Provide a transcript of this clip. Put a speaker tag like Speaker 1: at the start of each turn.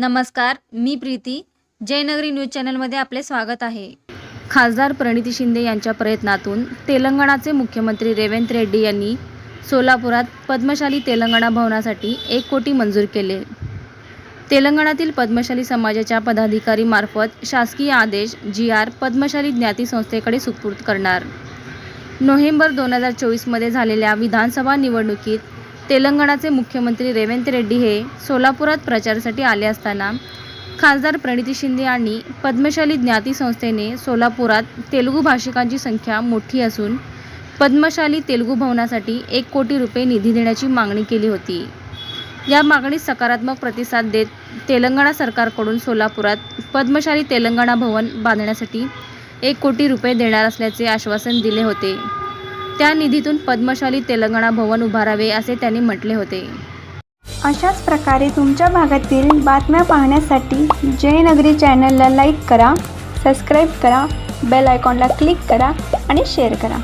Speaker 1: नमस्कार मी प्रीती. जयनगरी न्यूज चॅनलमध्ये आपले स्वागत आहे. खासदार प्रणिती शिंदे यांच्या प्रयत्नातून तेलंगणाचे मुख्यमंत्री रेवंत रेड्डी यांनी सोलापुरात पद्मशाली तेलंगणा भवनासाठी एक कोटी मंजूर केले. तेलंगणातील पद्मशाली समाजाच्या पदाधिकारीमार्फत शासकीय आदेश जी आर पद्मशाली ज्ञाती संस्थेकडे सुपूर्द करणार. नोव्हेंबर दोन हजार चोवीसमध्ये झालेल्या विधानसभा निवडणुकीत तेलंगणाचे मुख्यमंत्री रेवंत रेड्डी हे सोलापुरात प्रचारासाठी आले असताना खासदार प्रणिती शिंदे आणि पद्मशाली ज्ञाती संस्थेने सोलापुरात तेलुगू भाषिकांची संख्या मोठी असून पद्मशाली तेलुगू भवनासाठी एक कोटी रुपये निधी देण्याची मागणी केली होती. या मागणीस सकारात्मक प्रतिसाद देत तेलंगणा सरकारकडून सोलापुरात पद्मशाली तेलंगणा भवन बांधण्यासाठी एक कोटी रुपये देणार असल्याचे आश्वासन दिले होते. त्या निधीतून पद्मशाली तेलंगणा भवन उभारावे असे त्यांनी म्हटले होते.
Speaker 2: अशाच प्रकारे तुमच्या भागातील बातम्या पाहण्यासाठी जयनगरी चॅनलला लाईक करा सबस्क्राईब करा बेल आयकॉनला क्लिक करा आणि शेअर करा.